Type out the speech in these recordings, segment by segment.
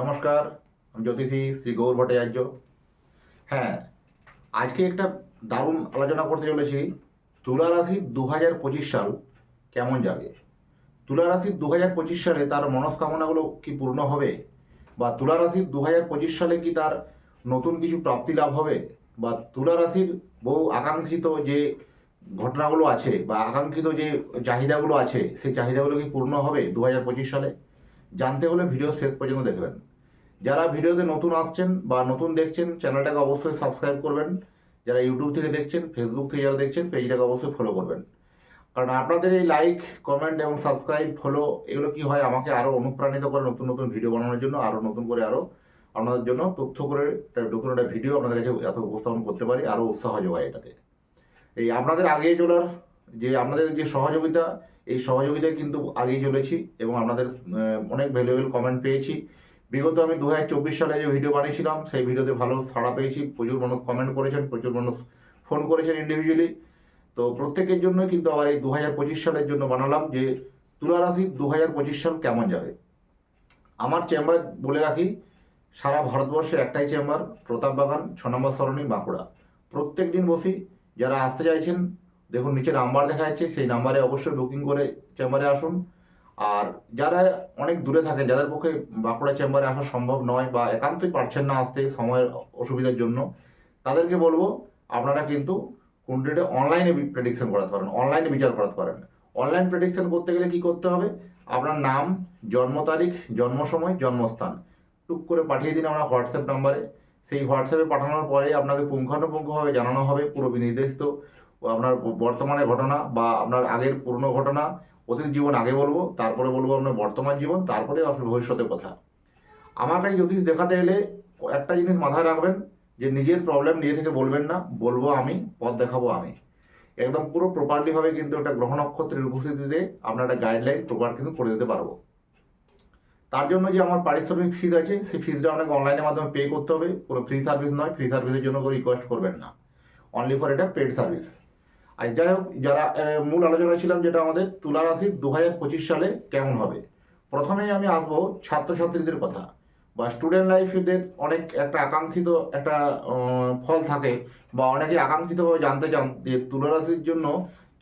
নমস্কার, আমি জ্যোতিষী শ্রী গৌর ভট্টাচার্য। হ্যাঁ আজকে একটা দারুণ আলোচনা করতে চলেছি। তুলা রাশি দু হাজার পঁচিশ সাল কেমন যাবে? তুলা রাশির দু হাজার পঁচিশ সালে তার মনস্কামনাগুলো কি পূর্ণ হবে? বা তুলা রাশির দু হাজার পঁচিশ সালে কি তার নতুন কিছু প্রাপ্তি লাভ হবে? বা তুলা রাশির বহু আকাঙ্ক্ষিত যে ঘটনাগুলো আছে বা আকাঙ্ক্ষিত যে চাহিদাগুলো আছে, সেই চাহিদাগুলো কি পূর্ণ হবে দু হাজার পঁচিশ সালে? জানতে হলে ভিডিও শেষ পর্যন্ত দেখবেন। যারা ভিডিওতে নতুন আসছেন বা নতুন দেখছেন, চ্যানেলটাকে অবশ্যই সাবস্ক্রাইব করবেন। যারা ইউটিউব থেকে দেখছেন ফেসবুক থেকে যারা দেখছেন পেজটাকে অবশ্যই ফলো করবেন। কারণ আপনাদের এই লাইক কমেন্ট এবং সাবস্ক্রাইব ফলো এগুলো কি হয়? আমাকে আরও অনুপ্রাণিত করে নতুন নতুন ভিডিও বানানোর জন্য আরও নতুন করে আরও আপনাদের জন্য তথ্য করে নতুন একটা ভিডিও আপনাদের কাছে এত উপস্থাপন করতে পারি আরও উৎসাহ যোগায় এটাতে। এই আপনাদের আগে চলার যে আপনাদের যে সহযোগিতা, এই সহযোগিতায় কিন্তু আগেই চলেছি এবং আপনাদের অনেক ভ্যালুয়েবল কমেন্ট পেয়েছি। বিগত আমি দু হাজার চব্বিশ সালে যে ভিডিও বানিয়েছিলাম, সেই ভিডিওতে ভালো সাড়া পেয়েছি। প্রচুর মানুষ কমেন্ট করেছেন, প্রচুর মানুষ ফোন করেছেন ইন্ডিভিজুয়ালি তো প্রত্যেকের জন্য কিন্তু আবার এই দু হাজার পঁচিশ সালের জন্য বানালাম যে তুলা রাশির দু সাল কেমন যাবে। আমার চেম্বার বলে রাখি, সারা ভারতবর্ষে একটাই চেম্বার প্রতাপ বাগান, ছ নম্বর সরণি, বাঁকুড়া। প্রত্যেক দিন বসি, যারা আসতে চাইছেন, দেখুন নিচে নাম্বার দেখা যাচ্ছে সেই নাম্বারে অবশ্যই বুকিং করে চেম্বারে আসুন। আর যারা অনেক দূরে থাকেন, যাদের পক্ষে বাঁকুড়া চেম্বারে আসা সম্ভব নয় বা একান্তই পারছেন না আসতে সময়ের অসুবিধার জন্য, তাদেরকে বলব আপনারা কিন্তু কুন্ডলিটা অনলাইনে প্রেডিকশন করাতে পারেন অনলাইনে বিচার করাতে পারেন। অনলাইন প্রেডিকশন করতে গেলে কি করতে হবে? আপনার নাম, জন্ম তারিখ, জন্ম সময়, জন্মস্থান। টুক করে পাঠিয়ে দিন আমরা হোয়াটসঅ্যাপ নাম্বারে সেই হোয়াটসঅ্যাপে পাঠানোর পরে আপনাকে পুঙ্খানুপুঙ্খভাবে জানানো হবে, পুরো নির্দেশিত আপনার বর্তমানে ঘটনা বা আপনার আগের পুরনো ঘটনা অতীত জীবন আগে বলব, তারপরে বলব আপনার বর্তমান জীবন, তারপরে আপনার ভবিষ্যতের কথা। আমার কাছে জ্যোতিষ দেখাতে এলে একটা জিনিস মাথায় রাখবেন, যে নিজের প্রবলেম নিজে থেকে বলবেন না, বলব আমি, পথ দেখাবো আমি। একদম পুরো প্রপারলি ভাবে কিন্তু একটা গ্রহ নক্ষত্রের উপস্থিতিতে আপনার একটা গাইডলাইন প্রপার কিন্তু করে দিতে পারব। তার জন্য যে আমার পারিশ্রমিক ফিজ আছে, সেই ফিজটা আপনাকে অনলাইনের মাধ্যমে পে করতে হবে। কোনো ফ্রি সার্ভিস নয় ফ্রি সার্ভিসের জন্য রিকোয়েস্ট করবেন না। অনলি ফর এটা পেড সার্ভিস আর যাই হোক, যারা মূল আলোচনা ছিলাম যেটা আমাদের তুলা রাশি দু হাজার পঁচিশ সালে কেমন হবে? প্রথমেই আমি আসব ছাত্রছাত্রীদের কথা। বা স্টুডেন্ট লাইফদের অনেক একটা আকাঙ্ক্ষিত একটা ফল থাকে বা অনেকে আকাঙ্ক্ষিতভাবে জানতে চান যে তুলা রাশির জন্য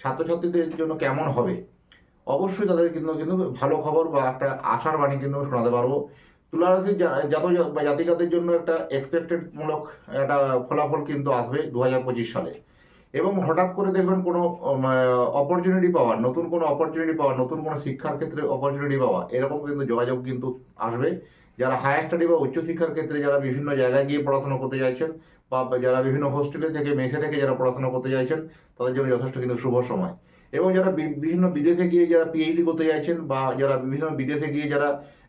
ছাত্রছাত্রীদের জন্য কেমন হবে। অবশ্যই তাদের কিন্তু কিন্তু ভালো খবর বা একটা আশার বাণী কিন্তু শোনাতে পারব। তুলা রাশির জাত বা জাতিকাদের জন্য একটা এক্সপেক্টেডমূলক একটা ফলাফল কিন্তু আসবে দু হাজার পঁচিশ সালে। এবং হঠাৎ করে দেখবেন কোনো অপরচুনিটি পাওয়া, নতুন কোনো অপরচুনিটি পাওয়া, নতুন কোনো শিক্ষার ক্ষেত্রে অপরচুনিটি পাওয়া, এরকম কিন্তু যোগাযোগ কিন্তু আসবে। যারা হায়ার স্টাডি বা উচ্চশিক্ষার ক্ষেত্রে যারা বিভিন্ন জায়গায় গিয়ে পড়াশোনা করতে চাইছেন বা যারা বিভিন্ন হোস্টেলে থেকে, মেসে থেকে যারা পড়াশোনা করতে চাইছেন, তাদের জন্য যথেষ্ট কিন্তু শুভ সময়। এবং যারা বিভিন্ন বিদেশে গিয়ে যারা পিএইচডি করতে চাইছেন বা যারা বিভিন্ন বিদেশে গিয়ে যারা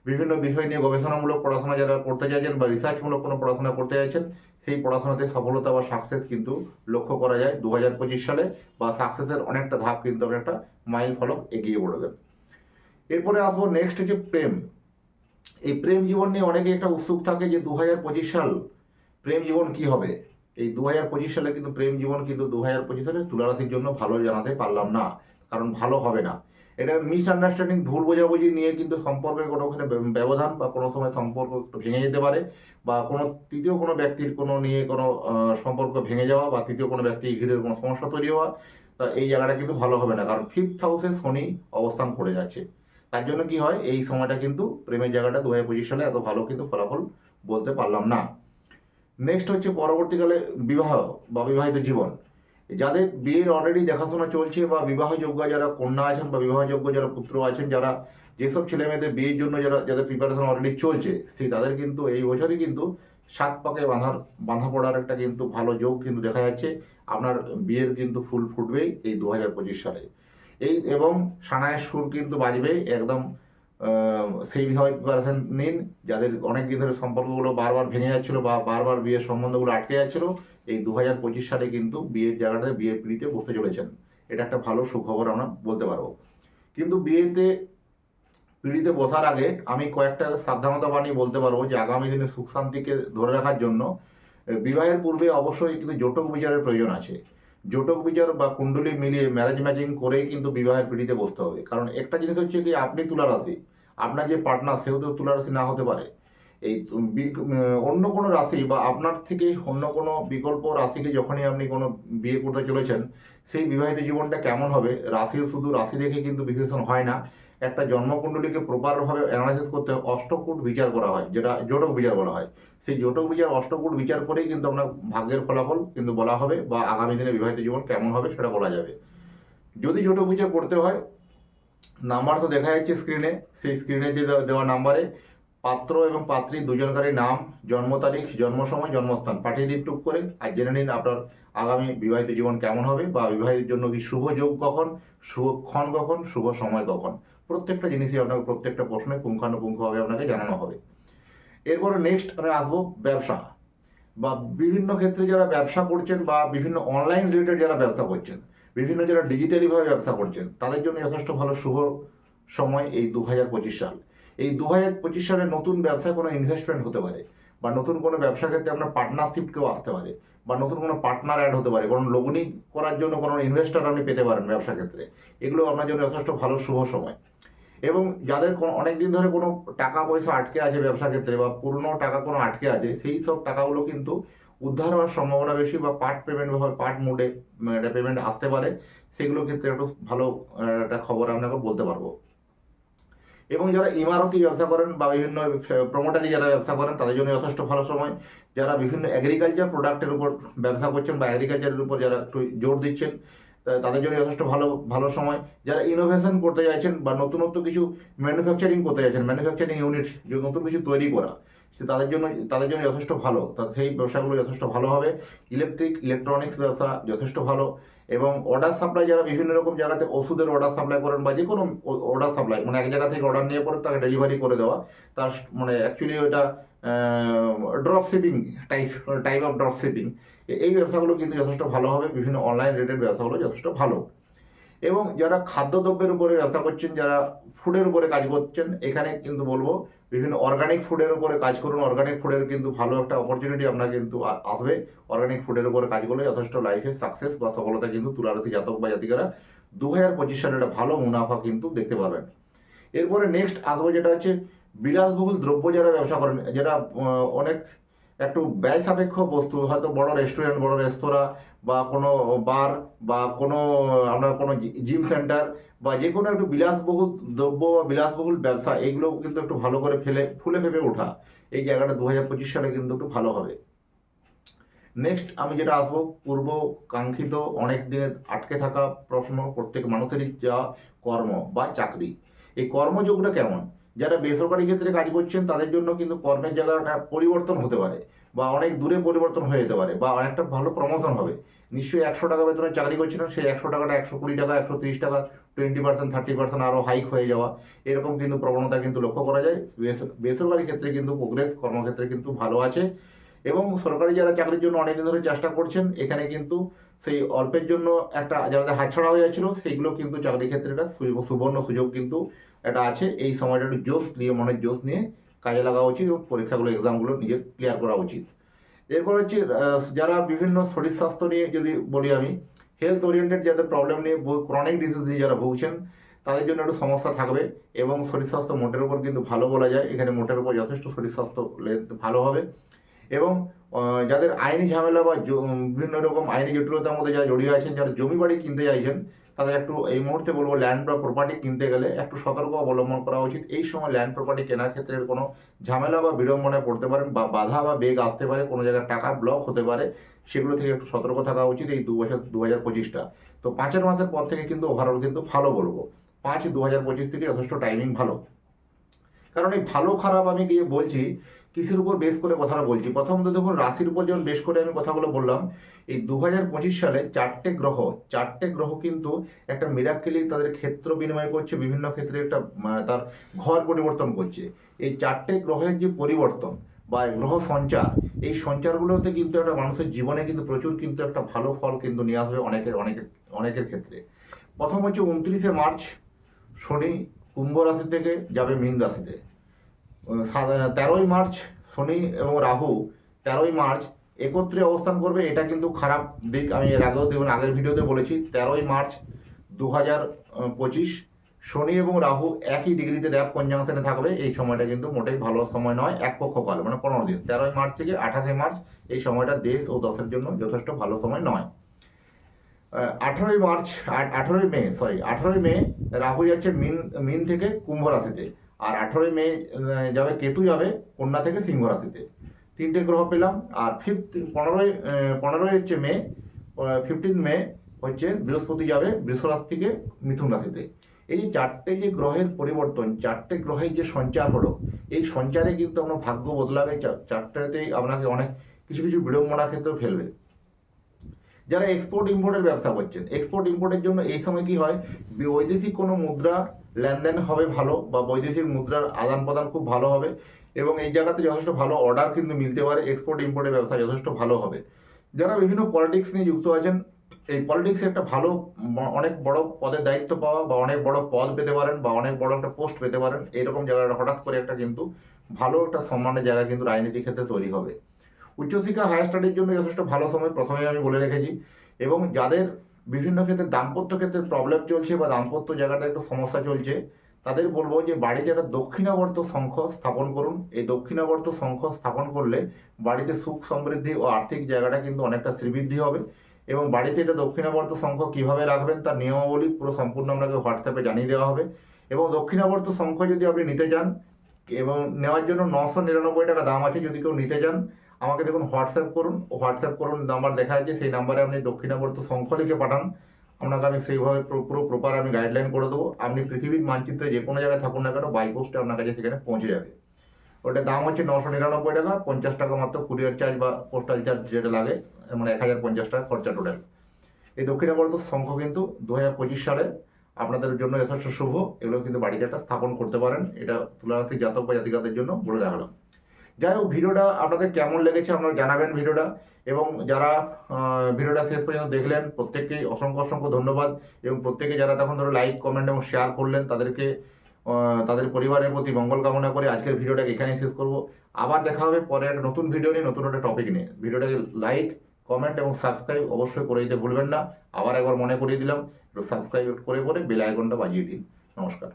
বিভিন্ন বিষয় নিয়ে গবেষণামূলক পড়াশোনা যারা করতে চাইছেন বা রিসার্চমূলক কোনো পড়াশোনা করতে চাইছেন সেই পড়াশোনাতে সফলতা বা সাকসেস কিন্তু লক্ষ্য করা যায় দু হাজার পঁচিশ সালে বা সাকসেসের অনেকটা ধাপ কিন্তু আপনি একটা মাইল ফলক এগিয়ে পড়বেন এরপরে আসব নেক্সট হচ্ছে প্রেম। এই প্রেম জীবন নিয়ে অনেকে একটা উৎসুক থাকে যে দু হাজার পঁচিশ সাল প্রেম জীবন কি হবে? এই দু হাজার পঁচিশ সালে কিন্তু প্রেম জীবন কিন্তু দু হাজার পঁচিশ সালে তুলারাশির জন্য ভালো জানাতে পারলাম না, কারণ ভালো হবে না। এটা মিসআন্ডারস্ট্যান্ডিং ভুল বোঝাবুঝি নিয়ে কিন্তু সম্পর্কের কোনো ওখানে ব্যবধান বা কোনো সময় সম্পর্ক একটু ভেঙে যেতে পারে বা কোনো, তৃতীয় কোনো ব্যক্তির কোনো নিয়ে কোনো সম্পর্ক ভেঙে যাওয়া বা তৃতীয় কোনো ব্যক্তি ঘিরে কোনো সমস্যা তৈরি হওয়া, তা এই জায়গাটা কিন্তু ভালো হবে না। কারণ ফিফথ হাউসে শনি অবস্থান করে যাচ্ছে। তার জন্য কি হয়, এই সময়টা কিন্তু প্রেমের জায়গাটা দু হাজার পঁচিশ সালে এত ভালো কিন্তু ফলাফল বলতে পারলাম না। নেক্সট হচ্ছে পরবর্তীকালে বিবাহ বা বিবাহিত জীবন। যাদের বিয়ের অলরেডি দেখাশোনা চলছে বা বিবাহযোগ্য যারা কন্যা আছেন বা বিবাহযোগ্য যারা পুত্র আছেন যারা যেসব ছেলে মেয়েদের বিয়ের জন্য যারা যাদের প্রিপারেশন অলরেডি চলছে সেই তাদের কিন্তু এই বছরই কিন্তু সাত পাকে বাঁধার বাঁধা পড়ার একটা কিন্তু ভালো যোগ কিন্তু দেখা যাচ্ছে। আপনার বিয়ের কিন্তু ফুল ফুটবেই এই দু হাজার পঁচিশ সালে। এই এবং সানায়ের সুর কিন্তু বাজবে একদম আহ, সেইভাবে প্রিপারেশন নিন। যাদের অনেক দিন ধরে সম্পর্কগুলো বারবার ভেঙে যাচ্ছিল বা বারবার বিয়ের সম্বন্ধগুলো আটকে যাচ্ছিল এই দু হাজার পঁচিশ সালে কিন্তু বিয়ের জায়গাটাতে বিয়ের পিড়িতে বসতে চলেছেন। এটা একটা ভালো সুখবর আমরা বলতে পারব। কিন্তু বিয়েতে পিড়িতে বসার আগে আমি কয়েকটা সাবধানতা বানিয়ে বলতে পারব যে আগামী দিনে সুখ শান্তিকে ধরে রাখার জন্য বিবাহের পূর্বে অবশ্যই কিন্তু জোটক বিচারের প্রয়োজন আছে। জোটক বিচার বা কুণ্ডলী মিলিয়ে ম্যারেজ ম্যাচিং করেই কিন্তু বিবাহের পিড়িতে বসতে হবে। কারণ একটা জিনিস হচ্ছে কি, আপনি তুলা রাশি আপনার যে পার্টনার সেও তো তুলা রাশি না হতে পারে। এই অন্য কোনো রাশি বা আপনার থেকে অন্য কোনো বিকল্প রাশিকে যখনই আপনি কোনো বিয়ে করতে চলেছেন, সেই বিবাহিত জীবনটা কেমন হবে? রাশির শুধু রাশি দেখে কিন্তু বিশ্লেষণ হয় না। একটা জন্মকুণ্ডলীকে প্রপারভাবে অ্যানালাইসিস করতে অষ্টকূট বিচার করা হয়, যেটা জোটক বিচার বলা হয়। সেই জোটক বিচার, অষ্টকূট বিচার করেই কিন্তু আপনার ভাগ্যের ফলাফল কিন্তু বলা হবে বা আগামী দিনে বিবাহিত জীবন কেমন হবে সেটা বলা যাবে। যদি জোটক বিচার করতে হয়, নাম্বার তো দেখা যাচ্ছে স্ক্রিনে সেই স্ক্রিনে যে দেওয়া নাম্বারে পাত্র এবং পাত্রী দুজনকারী নাম, জন্ম তারিখ, জন্ম সময়, জন্মস্থান। পাঠিয়ে দিন টুক করে। আর জেনে নিন আপনার আগামী বিবাহিত জীবন কেমন হবে বা বিবাহের জন্য কি শুভ যোগ কখন, শুভ ক্ষণ কখন, শুভ সময় কখন? প্রত্যেকটা জিনিসই আপনাকে প্রত্যেকটা প্রশ্নে পুঙ্খানুপুঙ্খভাবে আপনাকে জানানো হবে। এরপরে নেক্সট আমি আসব ব্যবসা। বা বিভিন্ন ক্ষেত্রে যারা ব্যবসা করছেন বা বিভিন্ন অনলাইন রিলেটেড যারা ব্যবসা করছেন, বিভিন্ন যারা ডিজিটালিভাবে ব্যবসা করছেন, তাদের জন্য যথেষ্ট ভালো শুভ সময় এই দু হাজার পঁচিশ সাল। এই দু হাজার পঁচিশ সালে নতুন ব্যবসায় কোনো ইনভেস্টমেন্ট হতে পারে বা নতুন কোনো ব্যবসা ক্ষেত্রে আপনার পার্টনারশিপ কেউ আসতে পারে বা নতুন কোনো পার্টনার অ্যাড হতে পারে কোনো লগ্নি করার জন্য কোনো ইনভেস্টার আপনি পেতে পারেন ব্যবসা ক্ষেত্রে। এগুলো আপনার জন্য যথেষ্ট ভালো, শুভ সময়। এবং যাদের কোনো অনেক দিন ধরে কোনো টাকা পয়সা আটকে আছে ব্যবসা ক্ষেত্রে বা পুরনো টাকা কোনো আটকে আছে, সেই সব টাকাগুলো কিন্তু উদ্ধার হওয়ার সম্ভাবনা বেশি বা পার্ট পেমেন্ট বা পার্ট মোডে পেমেন্ট আসতে পারে। সেগুলো ক্ষেত্রে একটু ভালো একটা খবর আপনাকে বলতে পারব। এবং যারা ইমারতি ব্যবসা করেন বা বিভিন্ন প্রমোটারি যারা ব্যবসা করেন, তাদের জন্য যথেষ্ট ভালো সময়। যারা বিভিন্ন অ্যাগ্রিকালচার প্রোডাক্টের উপর ব্যবসা করছেন বা অ্যাগ্রিকালচারের উপর যারা একটু জোর দিচ্ছেন তাদের জন্য যথেষ্ট ভালো ভালো সময়। যারা ইনোভেশন করতে চাইছেন বা নতুনত্ব কিছু ম্যানুফ্যাকচারিং করতে চাইছেন ম্যানুফ্যাকচারিং ইউনিট নতুন কিছু তৈরি করা সে তাদের জন্য তাদের জন্য যথেষ্ট ভালো। সেই ব্যবসাগুলো যথেষ্ট ভালো হবে। ইলেকট্রিক, ইলেকট্রনিক্স ব্যবসা যথেষ্ট ভালো। এবং অর্ডার সাপ্লাই যারা বিভিন্ন রকম জায়গাতে ওষুধের অর্ডার সাপ্লাই করেন বা যে কোনো অর্ডার সাপ্লাই মানে এক জায়গা থেকে অর্ডার নিয়ে পরে তাকে ডেলিভারি করে দেওয়া, তার মানে অ্যাকচুয়ালি ওটা drop shipping type type of drop shipping এই ব্যবসাগুলো কিন্তু যথেষ্ট ভালো হবে। বিভিন্ন অনলাইন রেটেড ব্যবসাগুলো যথেষ্ট ভালো। এবং যারা খাদ্যদ্রব্যের উপরে ব্যবসা করছেন, যারা ফুডের উপরে কাজ করছেন, এখানে কিন্তু বলব বিভিন্ন অর্গানিক ফুডের উপরে কাজ করুন অর্গানিক ফুডের কিন্তু ভালো একটা অপরচুনিটি আপনার কিন্তু আসবে। অর্গানিক ফুডের উপরে কাজ করলে যথেষ্ট লাইফে সাকসেস বা সফলতা কিন্তু তুলারতি জাতক বা জাতিকারা দু হাজার পঁচিশ সালে একটা ভালো মুনাফা কিন্তু দেখতে পাবেন। এরপরে নেক্সট আসব যেটা হচ্ছে বিলাসবহুল দ্রব্য যারা ব্যবসা করেন, যেটা অনেক একটু ব্যয় সাপেক্ষ বস্তু, হয়তো বড় রেস্টুরেন্ট বড় রেস্তোরাঁ বা কোনো বার বা কোনো, আমরা কোনো জিম সেন্টার বা যে কোনো একটু বিলাসবহুল দ্রব্য বা বিলাসবহুল ব্যবসা এইগুলো কিন্তু একটু ভালো করে ফেলে, ফুলে ফেপে ওঠা, এই জায়গাটা দু হাজার পঁচিশ সালে কিন্তু একটু ভালো হবে। নেক্সট আমি যেটা আসব, পূর্ব কাঙ্ক্ষিত, অনেক দিনের আটকে থাকা প্রশ্ন, প্রত্যেক মানুষেরই যা কর্ম বা চাকরি। এই কর্মযোগটা কেমন? যারা বেসরকারি ক্ষেত্রে কাজ করছেন, তাদের জন্য কিন্তু কর্মের জায়গাটা পরিবর্তন হতে পারে, বা অনেক দূরে পরিবর্তন হয়ে যেতে পারে, বা অনেকটা ভালো প্রমোশন হবে। নিশ্চয়ই একশো টাকা বেতনে চাকরি করছিলেন সেই একশো টাকাটা একশো কুড়ি টাকা, একশো তিরিশ টাকা টোয়েন্টি পার্সেন্ট থার্টি পার্সেন্ট আরও হাইক হয়ে যাওয়া। এরকম কিন্তু প্রবণতা কিন্তু লক্ষ্য করা যায়। বেস- বেসরকারি ক্ষেত্রে কিন্তু প্রোগ্রেস কর্মক্ষেত্রে কিন্তু ভালো আছে। এবং সরকারি যারা চাকরির জন্য অনেকদিন ধরে চেষ্টা করছেন, এখানে কিন্তু সেই অল্পের জন্য একটা যাদের হাতছাড়া হয়ে যাচ্ছিল সেইগুলো কিন্তু চাকরি ক্ষেত্রে একটা সুবর্ণ সুযোগ কিন্তু এটা আছে। এই সময়টা একটু জোশ দিয়ে মনের জোশ নিয়ে কাজে লাগা উচিত এবং পরীক্ষাগুলো এক্সামগুলো নিজে ক্লিয়ার করা উচিত। এরপর হচ্ছে যারা বিভিন্ন শরীর স্বাস্থ্য নিয়ে যদি বলি আমি হেলথ ওরিয়েন্টেড যাদের প্রবলেম নিয়ে ক্রনিক ডিজিজ নিয়ে যারা ভুগছেন, তাদের জন্য একটু সমস্যা থাকবে এবং শরীর স্বাস্থ্য মোটের উপর কিন্তু ভালো বলা যায়। এখানে মোটের উপর যথেষ্ট শরীর স্বাস্থ্য ভালো হবে এবং যাদের আইনি ঝামেলা বা বিভিন্ন রকম আইনি জটিলতার মধ্যে যারা জড়িয়ে আছেন, যারা জমি বাড়ি কিনতে চাইছেন তাদের একটু এই মুহূর্তে বলব ল্যান্ড বা প্রপার্টি কিনতে গেলে একটু সতর্ক অবলম্বন করা উচিত। এই সময় ল্যান্ড প্রপার্টি কেনার ক্ষেত্রে কোনো ঝামেলা বা বিড়ম্বনায় পড়তে পারেন বা বাধা বা বেগ আসতে পারে, কোনো জায়গায় টাকা ব্লক হতে পারে, সেগুলো থেকে একটু সতর্ক থাকা উচিত এই দু বছর দু হাজার পঁচিশটা। তো পাঁচের মাসের পর থেকে কিন্তু ওভারঅল কিন্তু ভালো বলব। পাঁচ দু হাজার পঁচিশ থেকে যথেষ্ট টাইমিং ভালো। কারণ এই ভালো খারাপ আমি গিয়ে বলছি কিসের উপর বেশ করে কথাটা বলছি? প্রথম তো দেখুন, রাশির উপর যখন বেশ করে আমি কথাগুলো বললাম, এই দু হাজার পঁচিশ সালে চারটে গ্রহ চারটে গ্রহ কিন্তু একটা মিরাক্কেলি তাদের ক্ষেত্র বিনিময় করছে, বিভিন্ন ক্ষেত্রে একটা মানে তার ঘর পরিবর্তন করছে। এই চারটে গ্রহের যে পরিবর্তন বা গ্রহ সঞ্চার, এই সঞ্চারগুলোতে কিন্তু একটা মানুষের জীবনে কিন্তু প্রচুর কিন্তু একটা ভালো ফল কিন্তু নিয়ে আসবে অনেকের অনেকের অনেকের ক্ষেত্রে। প্রথম হচ্ছে উনত্রিশে মার্চ, শনি কুম্ভ রাশি থেকে যাবে মীন রাশিতে। তেরোই মার্চ শনি এবং রাহু তেরোই মার্চ একত্রে অবস্থান করবে, এটা কিন্তু খারাপ দিক। আমি এর আগেও দেখবেন আগের ভিডিওতে বলেছি, তেরোই মার্চ দু হাজার পঁচিশ শনি এবং রাহু একই ডিগ্রিতে র্যাপ কনজাংশনে থাকবে, এই সময়টা কিন্তু মোটেই ভালো সময় নয়, এক পক্ষকাল মানে পনেরো দিন। তেরোই মার্চ থেকে আঠাশে মার্চ এই সময়টা দেশ ও দশের জন্য যথেষ্ট ভালো সময় নয়। আঠারোই মার্চ আঠারোই মে সরি আঠারোই মে রাহু যাচ্ছে মিন মিন থেকে কুম্ভ রাশিতে। আর আঠারোই মে যাবে কেতু যাবে কন্যা থেকে সিংহ রাশিতে তিনটে গ্রহ পেলাম, আর ফিফথ পনেরোই পনেরোই হচ্ছে মে ফিফটিন মে হচ্ছে বৃহস্পতি যাবে বৃষ থেকে মিথুন রাশিতে। এই চারটে যে গ্রহের পরিবর্তন, চারটে গ্রহের যে সঞ্চার হলো, এই সঞ্চারে কিন্তু আপনার ভাগ্য বদলাবে চারটেতেই আপনাকে অনেক কিছু কিছু বিড়ম্বনা ক্ষেত্রে ফেলবে। যারা এক্সপোর্ট ইম্পোর্টের ব্যবসা করছেন এক্সপোর্ট ইম্পোর্টের জন্য এই সময় কি হয়? বৈদেশিক কোনো মুদ্রা লেনদেন হবে ভালো বা বৈদেশিক মুদ্রার আদান প্রদান খুব ভালো হবে এবং এই জায়গাতে যথেষ্ট ভালো অর্ডার কিন্তু মিলতে পারে এক্সপোর্ট ইম্পোর্টের ব্যবসা যথেষ্ট ভালো হবে। যারা বিভিন্ন পলিটিক্স নিয়ে যুক্ত আছেন, এই পলিটিক্সে একটা ভালো, অনেক বড় পদের দায়িত্ব পাওয়া বা অনেক বড় পদ পেতে পারেন বা অনেক বড় একটা পোস্ট পেতে পারেন, এইরকম জায়গাটা হঠাৎ করে একটা কিন্তু ভালো একটা সম্মানের জায়গা কিন্তু রাজনীতির ক্ষেত্রে তৈরি হবে। উচ্চশিক্ষা হায়ার স্টাডির জন্য যথেষ্ট ভালো সময় প্রথমেই আমি বলে রেখেছি এবং যাদের বিভিন্ন ক্ষেত্রে দাম্পত্য ক্ষেত্রে প্রবলেম চলছে বা দাম্পত্য জায়গাটা একটু সমস্যা চলছে, তাদের বলব যে বাড়িতে একটা দক্ষিণাবর্ত শঙ্খ স্থাপন করুন। এই দক্ষিণাবর্ত শঙ্খ স্থাপন করলে বাড়িতে সুখ সমৃদ্ধি ও আর্থিক জায়গাটা কিন্তু অনেকটা শ্রীবৃদ্ধি হবে এবং বাড়িতে এটা দক্ষিণাবর্ত শঙ্খ কীভাবে রাখবেন তার নিয়মাবলী পুরো সম্পূর্ণ আপনাকে হোয়াটসঅ্যাপে জানিয়ে দেওয়া হবে। এবং দক্ষিণাবর্ত সংখ্য যদি আপনি নিতে চান এবং নেওয়ার জন্য নশো নিরানব্বই টাকা দাম আছে যদি কেউ নিতে চান আমাকে দেখুন হোয়াটসঅ্যাপ করুন হোয়াটসঅ্যাপ করুন, নাম্বার দেখা যাচ্ছে, সেই নাম্বারে আপনি দক্ষিণাবর্ত শঙ্খ লিখে পাঠান। আপনাকে আমি সেইভাবে পুরো- পুরো প্রপার আমি গাইডলাইন করে দেবো। আপনি পৃথিবীর মানচিত্রে যে কোনো জায়গায় থাকুন না কেন বাই পোস্টে আপনার কাছে সেখানে পৌঁছে যাবে। ওটার দাম হচ্ছে নশো নিরানব্বই টাকা, পঞ্চাশ টাকা মাত্র কুরিয়ার চার্জ বা পোস্টাল চার্জ যেটা লাগে মানে এক হাজার পঞ্চাশ টাকা খরচা টোটাল এই দক্ষিণাবর্ত শঙ্খ কিন্তু দু হাজার পঁচিশ সালে আপনাদের জন্য যথেষ্ট শুভ, এগুলো কিন্তু বাড়িতে একটা স্থাপন করতে পারেন। এটা তুলারাশি জাতক বা জাতিকাদের জন্য বলে রাখলাম যাই হোক, ভিডিওটা আপনাদের কেমন লেগেছে আপনারা জানাবেন ভিডিওটা। এবং যারা ভিডিওটা শেষ পর্যন্ত দেখলেন, প্রত্যেককেই অসংখ্য অসংখ্য ধন্যবাদ। এবং প্রত্যেকে যারা তখন ধরো লাইক, কমেন্ট এবং শেয়ার করলেন, তাদেরকে তাদের পরিবারের প্রতি মঙ্গল কামনা করে আজকের ভিডিওটাকে এখানেই শেষ করব। আবার দেখা হবে পরে একটা নতুন ভিডিও নিয়ে, নতুন একটা টপিক নিয়ে। ভিডিওটাকে লাইক কমেন্ট এবং সাবস্ক্রাইব অবশ্যই করে দিতে ভুলবেন না। আবার একবার মনে করিয়ে দিলাম, একটু সাবস্ক্রাইব করে করে বেল আইকনটা বাজিয়ে দিন। নমস্কার।